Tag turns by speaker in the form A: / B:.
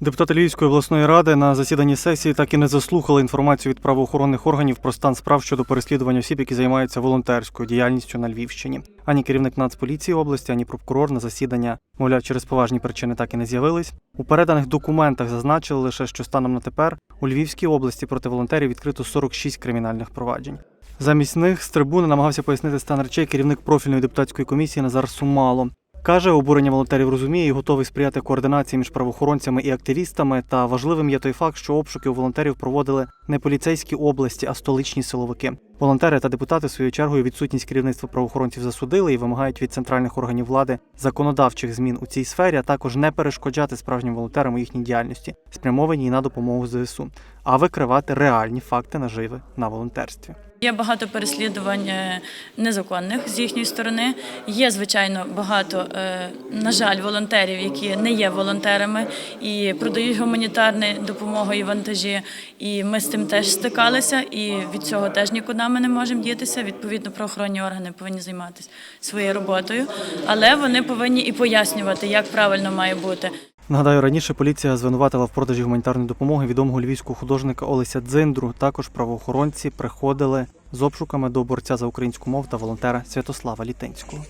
A: Депутати Львівської обласної ради на засіданні сесії так і не заслухали інформацію від правоохоронних органів про стан справ щодо переслідування осіб, які займаються волонтерською діяльністю на Львівщині. Ані керівник Нацполіції області, ані прокурор на засідання, мовляв, через поважні причини так і не з'явились. У переданих документах зазначили лише, що станом на тепер у Львівській області проти волонтерів відкрито 46 кримінальних проваджень. Замість них з трибуни намагався пояснити стан речей керівник профільної депутатської комісії Назар Сумало. Каже, обурення волонтерів розуміє і готовий сприяти координації між правоохоронцями і активістами. Та важливим є той факт, що обшуки у волонтерів проводили не поліцейські області, а столичні силовики. Волонтери та депутати своєю чергою відсутність керівництва правоохоронців засудили і вимагають від центральних органів влади законодавчих змін у цій сфері, а також не перешкоджати справжнім волонтерам у їхній діяльності, спрямованій на допомогу ЗСУ, а викривати реальні факти наживи на волонтерстві.
B: Є багато переслідувань е, незаконних з їхньої сторони. Є, звичайно, багато, е, на жаль, волонтерів, які не є волонтерами і продають гуманітарну допомогу і вантажі. І ми з цим теж стикалися, і від цього теж нікуди ми не можемо дітися. Відповідно, правоохоронні органи повинні займатися своєю роботою, але вони повинні і пояснювати, як правильно має бути.
A: Нагадаю, раніше поліція звинуватила в продажі гуманітарної допомоги відомого львівського художника Олеся Дзиндру. Також правоохоронці приходили з обшуками до борця за українську мову та волонтера Святослава Літинського.